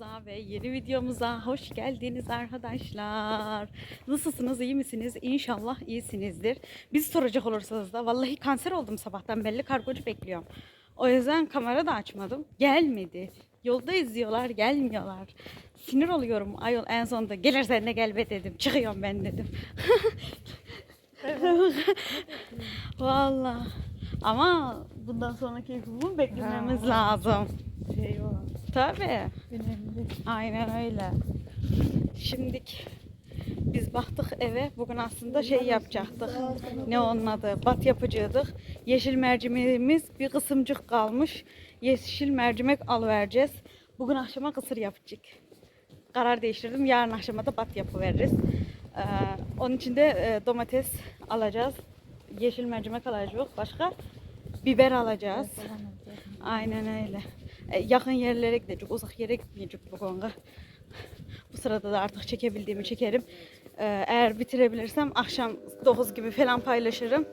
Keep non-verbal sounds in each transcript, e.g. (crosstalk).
kanalımıza ve yeni videomuza hoş geldiniz arkadaşlar. Nasılsınız, iyi misiniz? İnşallah iyisinizdir. Biz soracak olursanız da vallahi kanser oldum sabahtan belli kargocu bekliyorum. O yüzden kamera da açmadım. Gelmedi. Yolda izliyorlar, gelmiyorlar. Sinir oluyorum. Ayol en sonunda gelirsen de gel be dedim. Çıkıyorum ben dedim. (laughs) Vallahi. Ama bundan sonraki bunu beklememiz lazım. Şey var. Tabii. Önemli. Aynen öyle. Şimdik biz baktık eve. Bugün aslında şey yapacaktık. Ne onun adı? Bat yapacaktık. Yeşil mercimeğimiz bir kısımcık kalmış. Yeşil mercimek alıvereceğiz. Bugün akşama kısır yapacak. Karar değiştirdim. Yarın akşama da bat yapıveririz. Ee, onun için de e, domates alacağız. Yeşil mercimek alacağız. Başka biber alacağız. Aynen öyle. E, yakın yerlere gidecek, uzak yere gitmeyecek bu konuda. Bu sırada da artık çekebildiğimi çekerim. E, eğer bitirebilirsem akşam 9 gibi falan paylaşırım.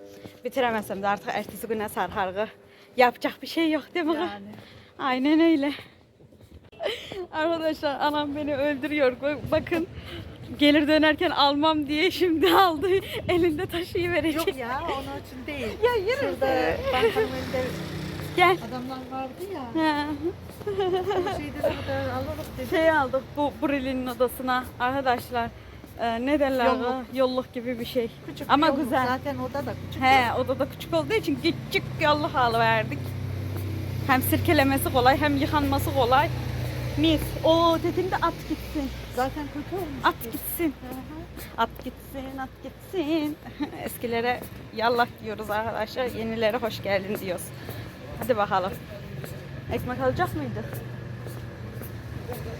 Bitiremezsem de artık ertesi güne sarhargı. Yapacak bir şey yok değil mi? Yani. Aynen öyle. Arkadaşlar anam beni öldürüyor. Bak- Bakın gelir dönerken almam diye şimdi aldı. Elinde taşıyıverecek. Yok ya onun için değil. Ya yürü. Şurada bankanın önünde Gel. adamlar vardı ya. Ha. Şey da alalım dedi. şey aldık bu Brilli'nin odasına arkadaşlar. e, ne derler? Yolluk. Yolluk gibi bir şey. Küçük Ama yoluk. güzel. Zaten oda da küçük. He odada küçük olduğu için küçük yolluk alıverdik. Hem sirkelemesi kolay hem yıkanması kolay. Mis. O dedim de at gitsin. Zaten kötü olmuş. At gitsin. At gitsin, at gitsin. (laughs) Eskilere yallah diyoruz arkadaşlar. Yenilere hoş geldin diyoruz. Hadi bakalım. Ekmek alacak mıydık?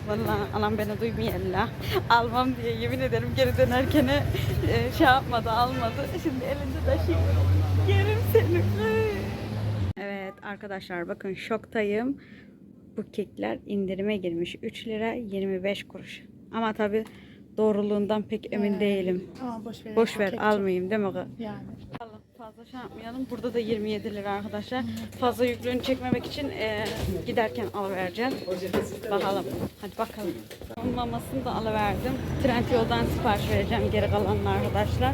Vallahi anam beni duymuyor illa. Almam diye yemin ederim geri dönerken e, şey yapmadı, almadı. Şimdi elinde taşıyor. Yerim seni. Evet arkadaşlar bakın şoktayım. Bu kekler indirime girmiş. 3 lira 25 kuruş. Ama tabi doğruluğundan pek emin He. değilim. Ama boş ver. Boş ver almayayım değil mi? Yani. Fazla şey yapmayalım. Burada da 27 lira arkadaşlar. Fazla yüklüğünü çekmemek için e, giderken alıvereceğim. Bakalım. Hadi bakalım. Mamasını da alıverdim. Trend yoldan sipariş vereceğim geri kalanını arkadaşlar.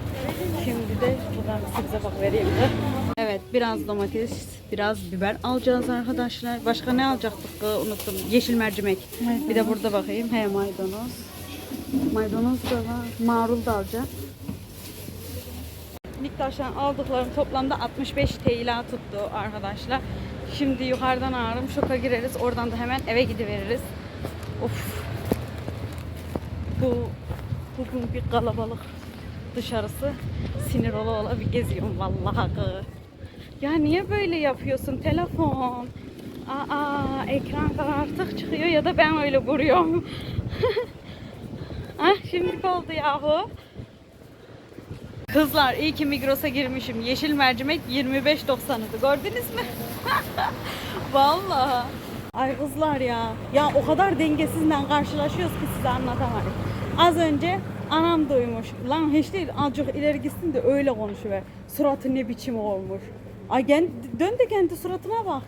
Şimdi de buradan size bak vereyim de. Evet biraz domates, biraz biber alacağız arkadaşlar. Başka ne alacaktık? kız? Unuttum. Yeşil mercimek. Bir de burada bakayım. He maydanoz. Maydanoz da var. Marul da alacağım. Miktaş'tan aldıklarım toplamda 65 TL tuttu arkadaşlar. Şimdi yukarıdan ağrım şoka gireriz. Oradan da hemen eve gidiveririz. Of. Bu bugün bir kalabalık dışarısı. Sinir ola ola bir geziyorum vallahi. Ya niye böyle yapıyorsun telefon? Aa ekran karartık çıkıyor ya da ben öyle vuruyorum. (laughs) ah şimdi oldu yahu. Kızlar iyi ki Migros'a girmişim. Yeşil mercimek 25.90'ydı. Gördünüz mü? (laughs) Vallahi. Ay kızlar ya. Ya o kadar dengesizle karşılaşıyoruz ki size anlatamadım. Az önce anam duymuş. Lan hiç değil azıcık ileri gitsin de öyle konuşuver. Suratı ne biçim olmuş. Ay gel, dön de kendi suratına bak.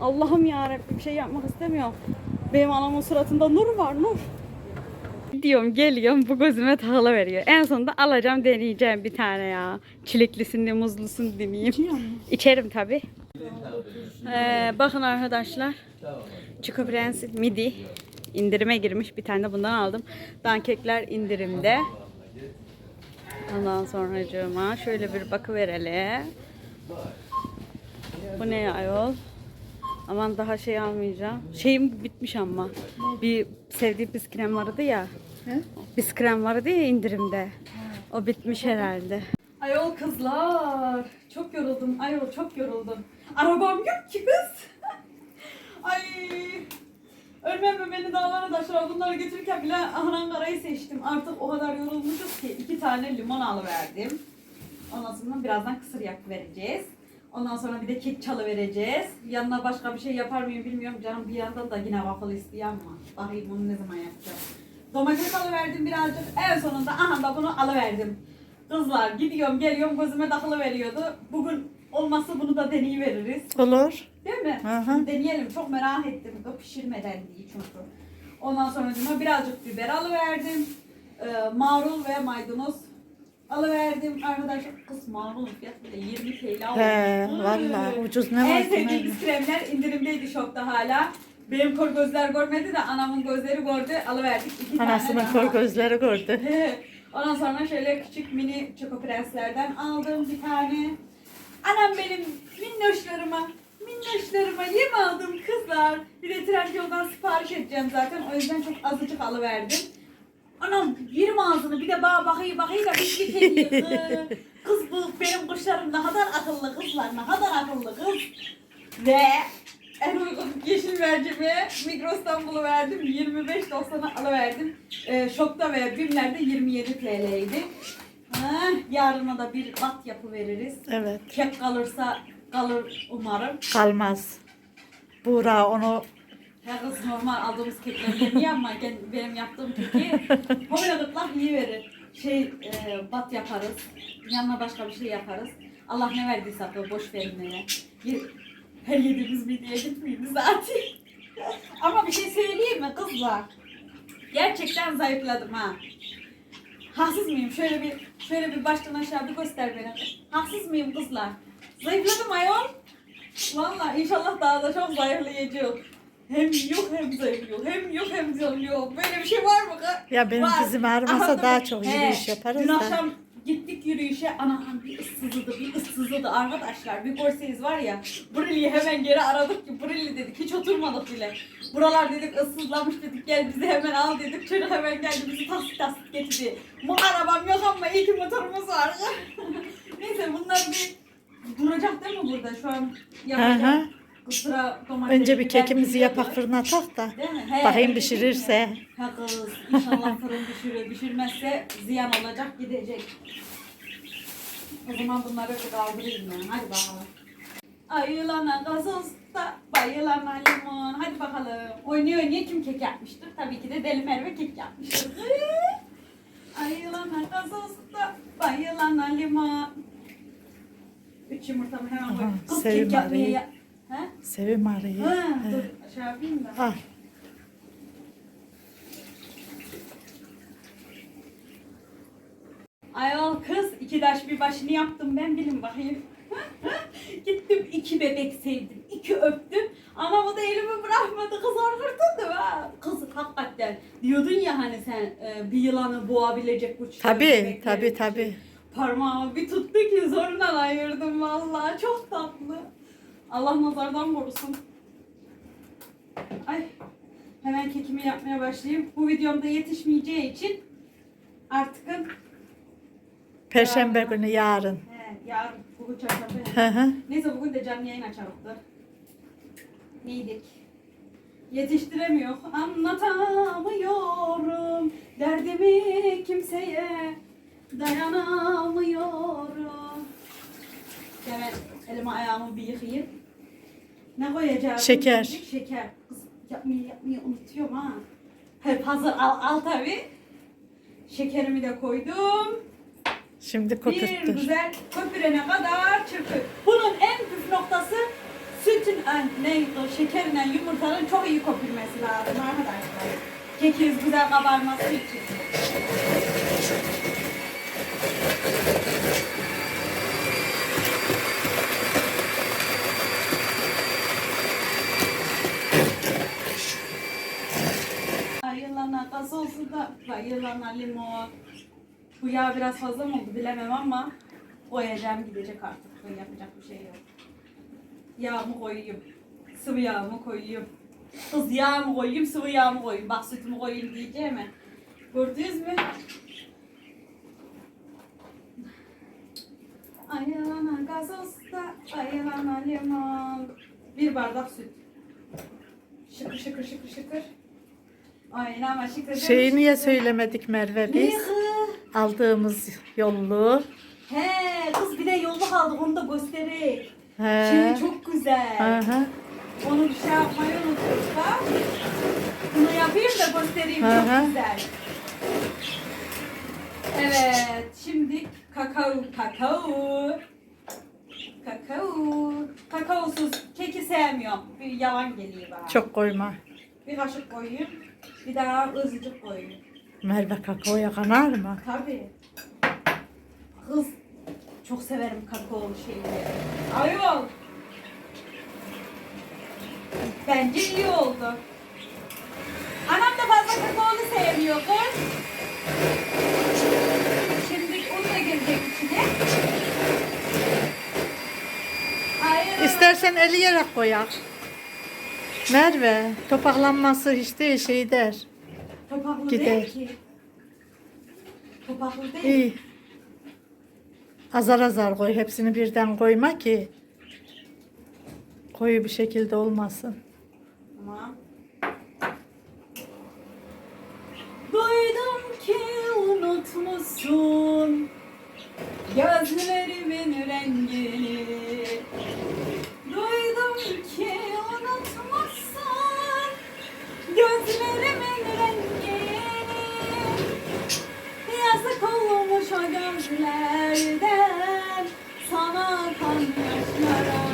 Allah'ım ya bir şey yapmak istemiyorum. Benim anamın suratında nur var nur. Diyorum geliyorum bu gözüme takıla veriyor. En sonunda alacağım deneyeceğim bir tane ya. Çileklisini muzlusunu deneyeyim. İçerim tabi. Ee, bakın arkadaşlar. Çiko Prens midi indirime girmiş. Bir tane de bundan aldım. Dankekler indirimde. Ondan sonra şöyle bir bakı verelim. Bu ne ayol? Aman daha şey almayacağım. Şeyim bitmiş ama. Bir sevdiğim biskrem vardı ya. He? Biskrem vardı ya indirimde. O bitmiş herhalde. Ayol kızlar. Çok yoruldum. Ayol çok yoruldum. Arabam yok ki kız. (laughs) Ay. Ölmem beni dağlara taşlar. Bunları götürürken bile Ankara'yı seçtim. Artık o kadar yorulmuşuz ki iki tane limon alıverdim. Ondan sonra birazdan kısır yak vereceğiz. Ondan sonra bir de kek çalı vereceğiz. Yanına başka bir şey yapar mıyım bilmiyorum. Canım bir yandan da yine waffle isteyen ama. Bakayım onu ne zaman yapacağım. Domates alıverdim birazcık. En sonunda aha da bunu alıverdim. Kızlar gidiyorum geliyorum gözüme takılı veriyordu. Bugün Olmazsa bunu da deneyiveririz. Olur. Değil mi? Hı. Deneyelim. Çok merak ettim. O pişirmeden değil çünkü. Ondan sonra birazcık biber alıverdim. Ee, marul ve maydanoz alıverdim. Arkadaşlar kız marul fiyatı bile 20 TL He, olmuş. vallahi ucuz ne En var ne? sevdiğimiz kremler indirimdeydi şokta hala. Benim kor gözler görmedi de anamın gözleri gördü. Alıverdik iki Anasının tane kör gözleri gördü. (laughs) He. Ondan sonra şöyle küçük mini Choco Prenslerden aldım bir tane. Anam benim minnoşlarıma, minnoşlarıma yem aldım kızlar. Bir de Trendyol'dan sipariş edeceğim zaten. O yüzden çok azıcık alıverdim. Anam yerim ağzını bir de bana bakayım bakayım da bir bir kedi. (laughs) Kız bu benim kuşlarım ne kadar akıllı kızlar ne kadar akıllı kız. Ve en uygun yeşil mercimi Migros'tan buluverdim. 25.90'a alıverdim. Ee, Şokta ve Bimler'de 27 TL'ydi. Ha, yarına da bir bat yapıveririz. Evet. Kek kalırsa kalır umarım. Kalmaz. Buğra onu Her kız normal aldığımız kekleri yemiyor ama ben- benim yaptığım keki gırtlak iyi verir. Şey e, bat yaparız. Yanına başka bir şey yaparız. Allah ne verdiyse akıl boş vermeye. Ye- Her yediğimiz mideye gitmiyordu zaten. ama bir şey söyleyeyim mi kızlar? Gerçekten zayıfladım ha. Haksız mıyım? Şöyle bir şöyle bir baştan aşağı bir göster beni. Haksız mıyım kızlar? Zayıfladım ayol. Vallahi inşallah daha da çok zayıflayacağım. Hem yok hem zayıflıyor. Hem yok hem zayıflıyor. Böyle bir şey var mı? Ya benim Var. dizim ağrımasa Aha, daha çok yürüyüş yaparız Dün da. akşam gittik yürüyüşe. Anam bir ıssızladı, bir ıssızladı arkadaşlar. Bir görseniz var ya. Brilli'yi hemen geri aradık ki Brilli dedik. Hiç oturmadık bile. Buralar dedik ıssızlamış dedik. Gel bizi hemen al dedik. Çocuk hemen geldi bizi tasdik tasdik getirdi. Bu arabam yok ama iyi ki motorumuz var. (laughs) Neyse bunlar bir duracak değil mi burada? Şu an Hı domates. Önce bir kekimizi yapak fırına tak da. Değil mi? He, Bakayım öyle pişirirse. değil (laughs) mi? Ha kız inşallah fırın pişiriyor. Pişirmezse ziyan olacak gidecek. O zaman bunları bir kaldırayım ben. Hadi bakalım. Ayılana gazoz da bayılana limon. Hadi bakalım. Oynuyor oynuyor kim kek yapmıştır? Tabii ki de Deli Merve kek yapmıştır. (laughs) Ayılana gazoz da bayılana limon. Üç yumurtamı hemen koy. Kız Sevim kek yapmaya... arayı. ya- He? Sevim arayı. Ha, He. dur şey yapayım da. Al. Ayol kız iki taş bir başını yaptım ben bilin bakayım. (laughs) Gittim iki bebek sevdim. iki öptüm. Ama bu da elimi bırakmadı. Kız orkurtundu ha. Kız hakikaten. Diyordun ya hani sen e, bir yılanı boğabilecek bu tabii için. tabii. Parmağımı bir tuttu ki zorundan ayırdım vallahi. Çok tatlı. Allah nazardan korusun. Ay. Hemen kekimi yapmaya başlayayım. Bu videomda yetişmeyeceği için artık Perşembe Yarın. günü yarın. He, yarın bugün çarşamba. Neyse bugün de canlı yayın açarıklar. Neydik? Yetiştiremiyor. Anlatamıyorum. Derdimi kimseye dayanamıyorum. Hemen elimi ayağımı bir yıkayayım. Ne koyacağım? Şeker. Şeker. Kız yapmayı yapmayı unutuyorum ha. Hep hazır al al tabi. Şekerimi de koydum. Şimdi Bir koturttur. güzel köpürene kadar çırpı. Bunun en püf noktası sütün, ne, o şekerinle yumurtanın çok iyi köpürmesi lazım arkadaşlar. Kekiniz güzel kabarması için. Bayılana gazozu da bayılana limon. Bu yağ biraz fazla mı oldu bilemem ama koyacağım gidecek artık. Ben yapacak bir şey yok. Yağ mı koyayım? Sıvı yağ mı koyayım? Kız yağ mı koyayım, sıvı yağ mı koyayım? Bak sütümü koyayım diyeceğim mi? Gördünüz mü? Ayılana gazozda, ayılana limon. Bir bardak süt. Şıkır şıkır şıkır şıkır. Şeyi niye söylemedik Merve biz? Aldığımız yollu. He kız bir de yolda kaldık onu da göstereyim. He. Şey çok güzel. Hı. Onu bir şey yapmayı unuttuk da. Bunu yapayım da göstereyim hı. çok güzel. Evet şimdi kakao kakao. kakao. Kakaosuz keki sevmiyorum. Bir yalan geliyor bana. Çok koyma. Bir kaşık koyayım. Bir daha azıcık koyayım. Merve kakaoya kanar mı? Tabii. Kız çok severim kakaolu şeyleri. Ayol. Bence iyi oldu. Anam da fazla kakaolu sevmiyor kız. Şimdi un da girecek içine. Hayır. İstersen eleyerek koyak. Merve topaklanması hiç değil şey der. Topaklı Gider. değil ki. Topaklı değil. İyi. Azar azar koy. Hepsini birden koyma ki koyu bir şekilde olmasın. Tamam. Duydum ki unutmuşsun gözlerimin rengini. Duydum ki unutmuşsun gözlerimin rengini. Yazık olmuş o gözlerden sana kan yaşlara.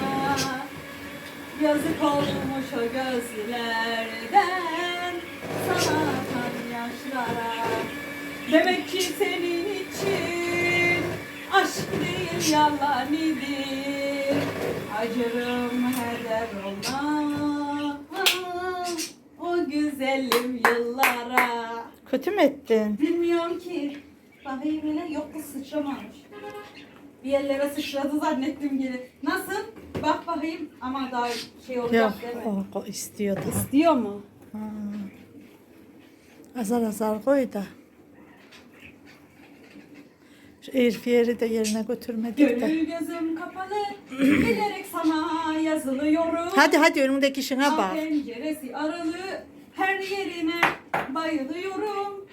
Yazık olmuş o gözlerden sana kan yaşlara. Demek ki senin için aşk değil yalan idi. Acırım heder olma o güzelim yıllara. Kötü mü ettin? Bilmiyorum ki. Bakayım hele yok bu sıçramamış. Bir yerlere sıçradı zannettim geri. Nasıl? Bak bakayım ama daha şey Yok olacak mi? o, o istiyor da. İstiyor mu? Ha. Azar azar koy da. Şu airfryer'i de yerine götürmedik de. Gönül gözüm kapalı. (clears throat) bilerek sana yazılıyorum. Hadi hadi önündeki işine Al bak. Penceresi aralı. Her yerine bayılıyorum.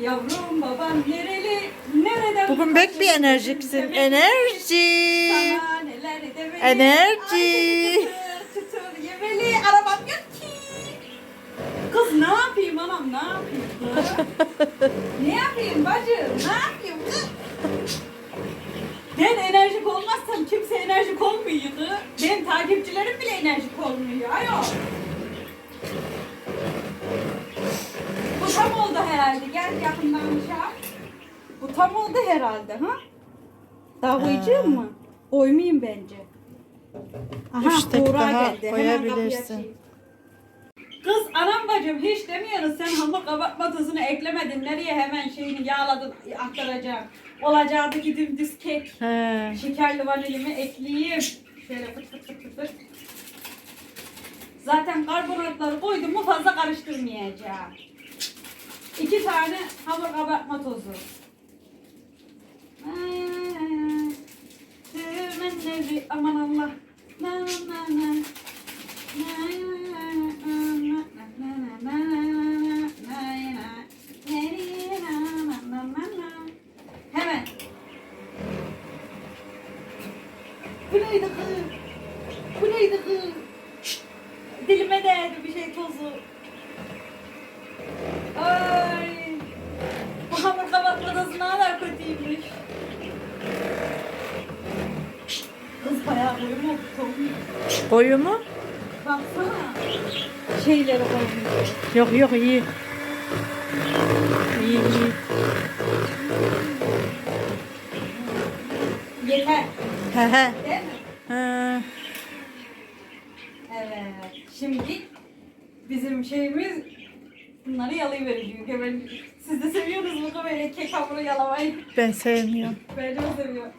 Yavrum babam nereli? Nereden? Bugün pek bir enerjiksin. Enerji. Sana neler demeli. Enerji. Ay, çıtır yemeli. Arabam yok ki. Kız ne yapayım anam ne yapayım (laughs) ne yapayım bacım ne yapayım kız? Ben enerjik olmazsam kimse enerjik olmuyor kız. Benim takipçilerim bile enerjik olmuyor. Ayo. Bu tam herhalde. Gel yakından aşağı. Bu tam oldu herhalde ha? Ee. mı? Koymayayım bence. Aha, Üç tek Buğra daha geldi. Hemen kapıyı koyabilirsin. açayım. Kız anam bacım hiç demiyoruz sen hamur kabartma tuzunu eklemedin. Nereye hemen şeyini yağladın aktaracağım. Olacaktı ki dümdüz kek. He. Şekerli vanilimi ekleyeyim. Şöyle fıt fıt fıt fıt fıt. Zaten karbonatları koydum mu fazla karıştırmayacağım. İki tane hamur kabartma tozu. Aman Allah. Na na. Na na na na na na na na. Hemen. Bu neydi kız? Bu neydi kız? Dilime değdi bir şey tozu. Ay. Bu hamur kabartma tozu ne kadar kötüymüş. Kız bayağı boyum oldu tohum. Koyu mu? Baksana. Şeyleri koymuş. Yok yok iyi. İyi iyi. Yeter. He he. Değil mi? He. Evet. Şimdi bizim şeyimiz bunları yalayıvereceğim. Ben, siz de seviyorsunuz bu böyle kek hamuru yalamayı. Ben sevmiyorum. Ben çok seviyorum.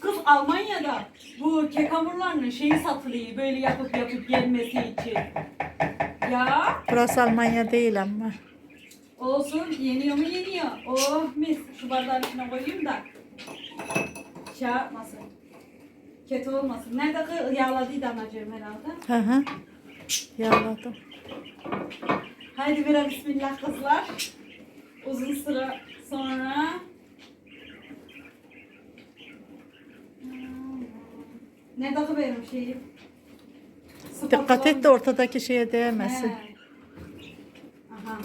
Kız Almanya'da bu kek hamurlarının şeyi satılıyor böyle yapıp yapıp yenmesi için. Ya Burası Almanya değil ama. olsun yeniyor mu yeniyor. Oh mis şu bardağın içine koyayım da şey yapmasın. Kötü olmasın. Nerede kız yağladıydı anacığım herhalde. Hı hı. Yağladım. Haydi bir bismillah kızlar. Uzun sıra sonra ne dağı benim şeyim? Dikkat et de ortadaki şeye değmesin. He. Aha.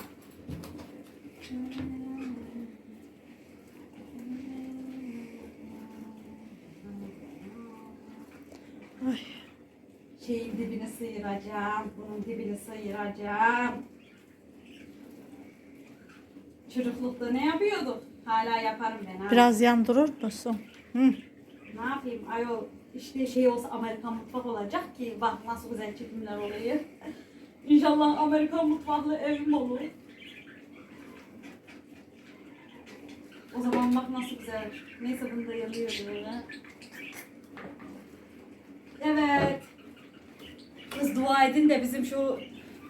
şeyin dibini sıyıracağım. Bunun dibini sıyıracağım. Çocuklukta ne yapıyorduk? Hala yaparım ben. ha. Biraz yandırır musun? Hı. Ne yapayım ayol işte şey olsa Amerikan mutfak olacak ki bak nasıl güzel çekimler oluyor. İnşallah Amerikan mutfaklı evim olur. O zaman bak nasıl güzel. Neyse bunu da yalıyor böyle. Evet. Kız dua edin de bizim şu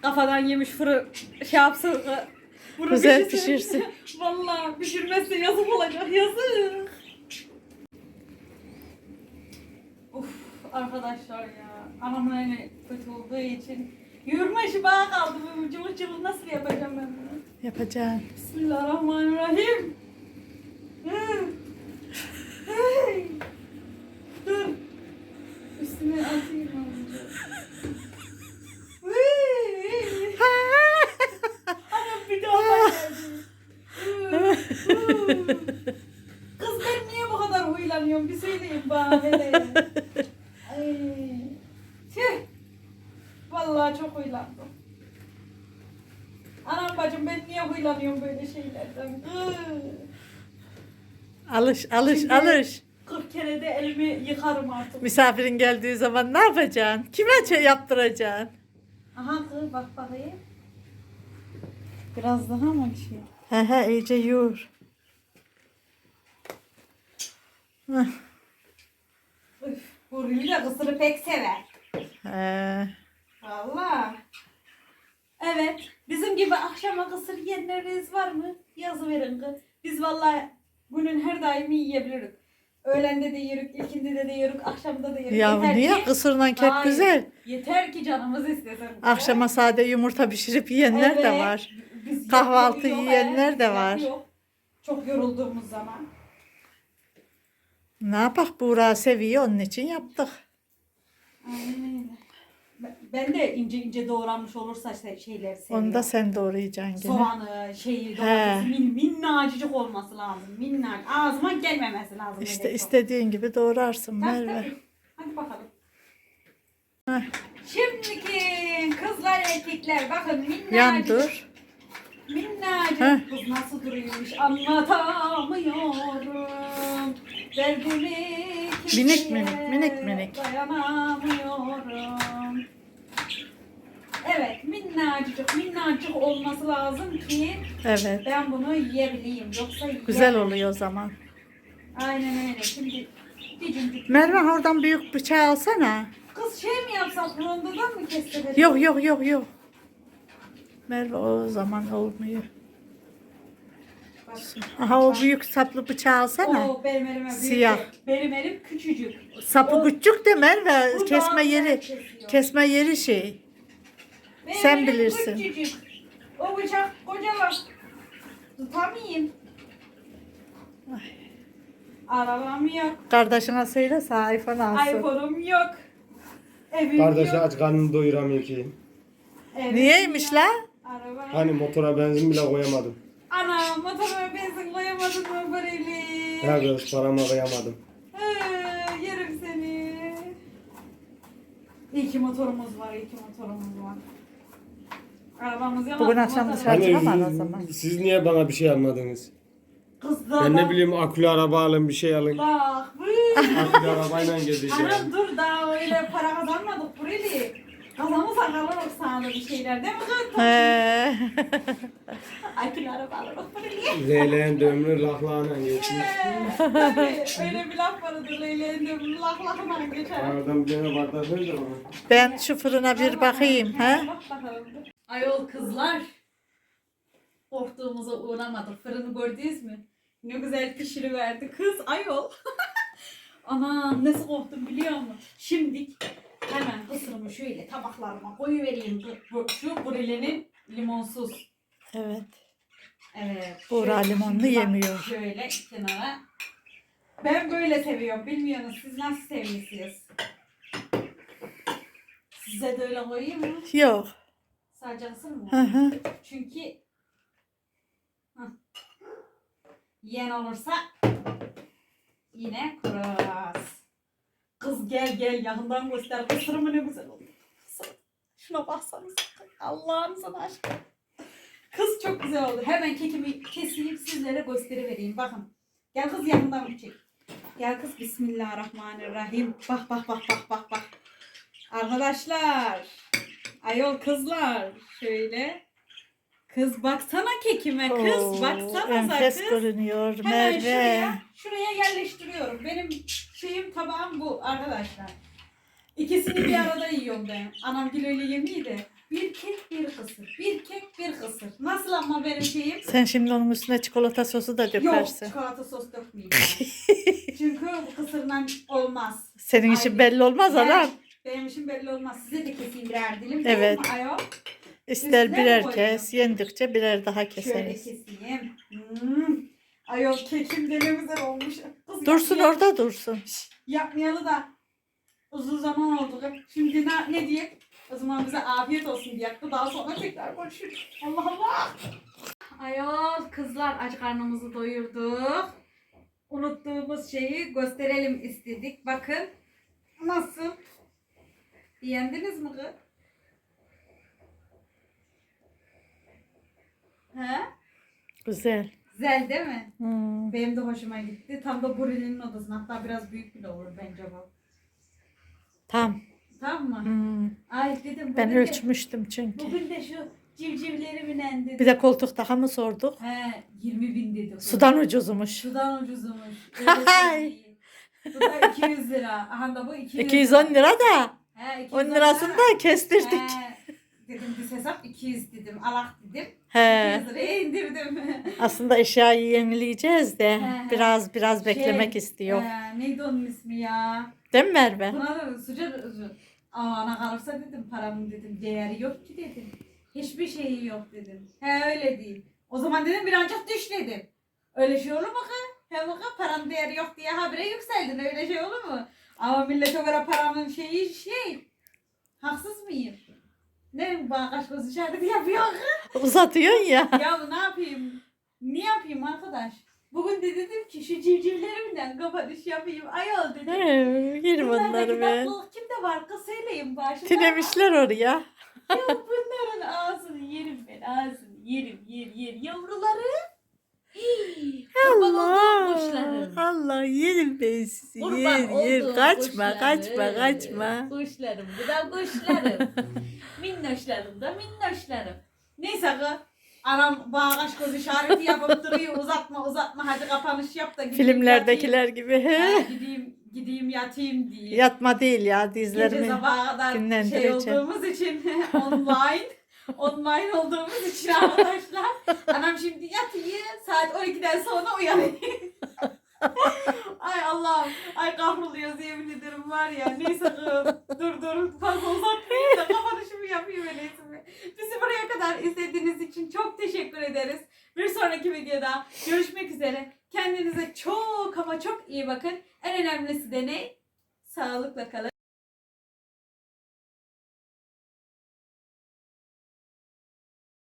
kafadan yemiş fırı şey yapsın. Bunu Güzel pişirsin. (laughs) Vallahi pişirmezse yazık olacak yazık. Arkadaşlar ya. Anamın eli kötü olduğu için yürüme işi bana kaldı. Bu cıvık cıvık nasıl yapacağım ben bunu? Yapacağım. Bismillahirrahmanirrahim. Hı. Hey. Dur. Üstüne atayım azıcık. Hey. Anam bir daha geldi. Hı. Hı. Kız ben niye bu kadar huylanıyorum? Bir söyleyin bana hele. Ay. Tüh. Vallahi çok huylandım. Anam bacım ben niye huylanıyorum böyle şeylerden? Alış, alış, Şimdi- alış. 40 kere de elimi yıkarım artık. Misafirin geldiği zaman ne yapacaksın? Kime şey yaptıracaksın? Aha kız bak bakayım. Biraz daha mı şey? He he iyice yoğur. Üf, bu Rüyü de kısırı pek sever. he. Valla. Evet. Bizim gibi akşama kısır yiyenleriniz var mı? Yazı verin kız. Biz vallahi günün her daimi yiyebiliriz. Öğlende de yürük, ikindide de yürük, akşamda da yürük. Ya Yeter niye ki- kısırla kek Hayır. güzel? Yeter ki canımız istesin. Akşama sade yumurta pişirip yiyenler de Evet. var. Biz Kahvaltı yok, yiyenler evet, de var. yok. Çok yorulduğumuz zaman. Ne yapak Buğra seviyor onun için yaptık. Aynen öyle. Ben- de ince ince doğranmış olursa şey- şeyler seviyorum. Onu da sen doğrayacaksın gene. Soğanı, şeyi, domatesi min, minnacık olması lazım. Minnac. Ağzıma gelmemesi lazım. İşte çok. istediğin gibi doğrarsın Merve. tabii. Hadi bakalım. Heh. Şimdiki kızlar erkekler bakın minnacık. Yan dur. Minnacık Heh. kız nasıl duruyormuş anlatamıyorum. Minik minik, minik minik. Dayanamıyorum. Evet minnacık minnacık olması lazım ki Evet. ben bunu yiyebileyim. Yoksa Güzel yiyemem. oluyor o zaman. Aynen öyle. Şimdi bir cümcük. Merve oradan büyük bıçağı alsana. Kız şey mi yapsak rondodan mı kestirelim? Yok yok yok yok. Merve o zaman olmuyor. Aha o büyük saplı bıçağı alsana. Oo, benim elime büyük. Siyah. Benim elim küçücük. Sapı o- küçük de Merve Bu kesme yeri kesiyor. kesme yeri şey. Benim sen elim bilirsin. Küçücük. O bıçak kocaman. Tutamayayım. Arabam yok. Kardeşine söyle sağ iPhone alsın. iPhone'um yok. Evim Kardeşi yok. aç karnını doyuramıyor ki. evim Niyeymiş yok. la? Araba. Hani motora benzin bile koyamadım. Ana motoruma benzin koyamadın mı Bareli? Ya kız parama kıyamadım. Ee, yerim seni. İyi ki motorumuz var, iyi ki motorumuz var. Arabamız. Bugün akşam dışarı- Çıkamam o Hani zaman. siz niye bana bir şey almadınız? Kız da Ben ne bileyim akülü araba alın bir şey alın. Bak. Akülü arabayla gezeceğim. Anam dur daha öyle para kazanmadık Bureli. Kazanırsak alırız sana da bir şeyler değil mi kız? He. Akülü araba alırız Bureli. Leyleğin dömrü lahlağına geçmiş. Tabii, öyle bir laf vardır Leyleğin de bunu lak lakına geçer. Aradan bir tane bardak ver de bana. Ben şu fırına bir bakayım. He? Bak bakalım. Ayol kızlar. Korktuğumuza uğramadık. Fırını gördünüz mü? Ne güzel pişiriverdi kız ayol. (laughs) Anam nasıl korktum biliyor musun? Şimdi hemen kısırımı şöyle tabaklarıma koyuvereyim. Bu- bu- Şu burelenin limonsuz. Evet. Evet. Buğra şöyle- limonlu bak, yemiyor. Şöyle kenara. Ben böyle seviyorum. Bilmiyorsunuz siz nasıl seviyorsunuz? Size de öyle koyayım mı? Yok. Sadece ısır mı? Hı hı. Çünkü Hah. yiyen olursa yine kurarız. Kız gel gel yakından göster. Kısırımı ne güzel oldu. Şuna baksanız. Allah'ım sana aşkına. Kız çok güzel oldu. Hemen kekimi keseyim sizlere gösterivereyim. Bakın. Gel kız yanından bir çek. Gel kız Bismillahirrahmanirrahim. Bak bak bak bak bak bak. Arkadaşlar. Ayol kızlar. Şöyle. Kız baksana kekime kız. Oo, baksana enfes kız. görünüyor Hemen Merve. şuraya, şuraya yerleştiriyorum. Benim şeyim tabağım bu arkadaşlar. İkisini bir arada yiyorum ben. Anam gül öyle yemiyor de. Bir kek bir kısır. Bir kek bir kısır. Nasıl ama benim şeyim? Sen şimdi onun üstüne çikolata sosu da Yok dökersin. çikolata sos dökmeyeyim ben. (laughs) Çünkü bu kısırla olmaz. Senin işin Ay, belli olmaz Ben- anam. Benim işim belli olmaz. Size de keseyim birer dilim. Evet. Mi ayol? İster üstüne birer mi kes, yendikçe birer daha Şöyle keseriz. keseyim. Hmm. Ayol kekim de ne güzel olmuş. Kız Dursun yapmayalım. orada dursun. Yapmayalı da uzun zaman oldu. Şimdi ne, ne diye? O zaman bize afiyet olsun diye. Daha sonra tekrar konuşuruz. Allah Allah. Ayol kızlar aç karnımızı doyurduk. Unuttuğumuz şeyi gösterelim istedik. Bakın nasıl? Beğendiniz mi kız? He? Güzel. Güzel değil mi? Hmm. Benim de hoşuma gitti. Tam da Buri'nin odasına. Hatta biraz büyük bile olur bence bu. Tam. Tamam mı? Hmm. Ay dedim Ben de- ölçmüştüm çünkü. Bugün de şu civcivleri binen dedim. Bir de koltuk daha mı sorduk? He 20 bin dedi. Sudan ucuzmuş. Sudan ucuzmuş. (laughs) Öyle. Bu da 200 lira. Aha da bu 200 210 lira da. He, 210 10 lirasını da kestirdik. He, dedim biz hesap 200 dedim. Allah dedim. He. 200 liraya indirdim. (laughs) Aslında eşyayı yenileyeceğiz de He. biraz biraz beklemek Şey, istiyor. he, neydi onun ismi ya? Değil mi Merve? Buna da sıcak ana kalırsa dedim paramın dedim değeri yok ki dedim. Hiçbir şeyi yok dedim. He öyle değil. O zaman dedim birazcık düş dedim. Öyle şey olur mu kız? He bak paranın değeri yok diye habire yükseldin öyle şey olur mu? Ama millete göre paranın şeyi şey. Haksız mıyım? Ne bana kaç göz işareti yapıyor? Uzatıyorsun ya. ya ne yapayım? Ne yapayım arkadaş? Bugün de dedim ki şu civcivlerimden kapanış yapayım. Ayol dedim. He, onları Bunlardaki be. kimde var kız söyleyin başına. Tilemişler oraya. Ya bunların ağzını yerim ben ağzını yerim yer yer yavruları. Hii, Kurban olduğum Allah. kuşlarım. Allah yerim ben sizi. Kurban Yer yer. olduğum Kaçma kuşlarım. kaçma kaçma. Kuşlarım bu da kuşlarım. (laughs) minnoşlarım da minnoşlarım. Neyse kız. Anam kaş göz işareti yapıp duruyor uzatma uzatma hadi kapanış yap da gideyim Filmlerdekiler gibi. yatayım. Ha, (laughs) gideyim, gideyim yatayım diye. Yatma değil ya Gece dizlerimi. sabaha kadar şey dinlendireceğim. olduğumuz için (laughs) online online olduğumuz için arkadaşlar anam şimdi yatıyor saat 12'den sonra uyanıyor. ay Allah'ım ay kahroluyoruz yemin ederim var ya neyse kız, dur dur fazla uzatmayayım da kapanışımı yapayım öyleyse. Bizi buraya kadar izlediğiniz için çok teşekkür ederiz. Bir sonraki videoda görüşmek üzere. Kendinize çok ama çok iyi bakın. En önemlisi de ne? Sağlıkla kalın.